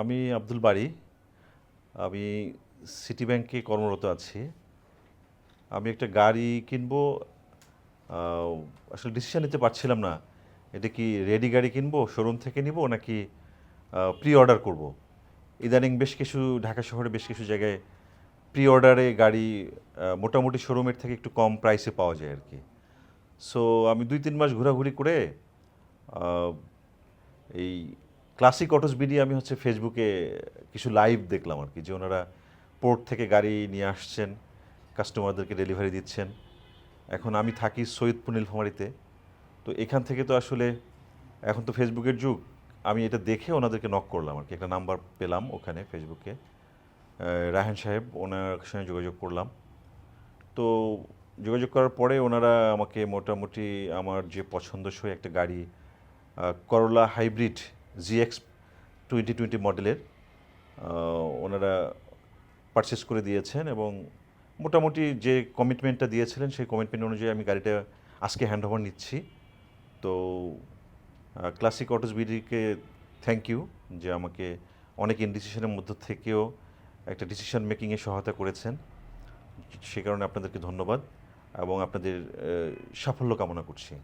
আমি আব্দুল বাড়ি আমি সিটি ব্যাংকে কর্মরত আছি। আমি একটা গাড়ি কিনবো আসলে ডিসিশন নিতে পারছিলাম না। এটা কি রেডি গাড়ি কিনবো শোরুম থেকে নিব, নাকি প্রি অর্ডার করব? ইদানিং বেশ কিছু, ঢাকা শহরে বেশ কিছু জায়গায় প্রি অর্ডারে গাড়ি মোটামুটি শোরুমের থেকে একটু কম প্রাইসে পাওয়া যায় আর কি। সো আমি দুই তিন মাস ঘোরাঘুরি করে এই ক্লাসিক অটোস বিডি আমি হচ্ছে ফেসবুকে কিছু লাইভ দেখলাম আর কি যে ওনারা পোর্ট থেকে গাড়ি নিয়ে আসছেন কাস্টমারদেরকে ডেলিভারি দিচ্ছেন। এখন আমি থাকি সৈয়দপুর নীলফামারিতে। তো এখান থেকে তো আসলে এখন তো ফেসবুকের যুগ। আমি এটা দেখে ওনাদেরকে নক করলাম আর কি। একটা নাম্বার পেলাম ওখানে ফেসবুকে আহ, রায়হান সাহেব ওনার সঙ্গে যোগাযোগ করলাম। তো যোগাযোগ করার পরে ওনারা আমাকে মোটামুটি আমার যে পছন্দসই একটা গাড়ি করলা হাইব্রিড জিএক্স টোয়েন্টি টোয়েন্টি মডেলের ওনারা পারচেস করে দিয়েছেন এবং মোটামুটি যে কমিটমেন্টটা দিয়েছিলেন সেই কমিটমেন্ট অনুযায়ী আমি গাড়িটা আজকে হ্যান্ড ওভার নিচ্ছি। তো ক্লাসিক অটোস বিডিকে থ্যাংক ইউ যে আমাকে অনেক ইনডিসিশনের মধ্য থেকেও একটা ডিসিশন মেকিংয়ে সহায়তা করেছেন। সে কারণে আপনাদেরকে ধন্যবাদ এবং আপনাদের সাফল্য কামনা করছি।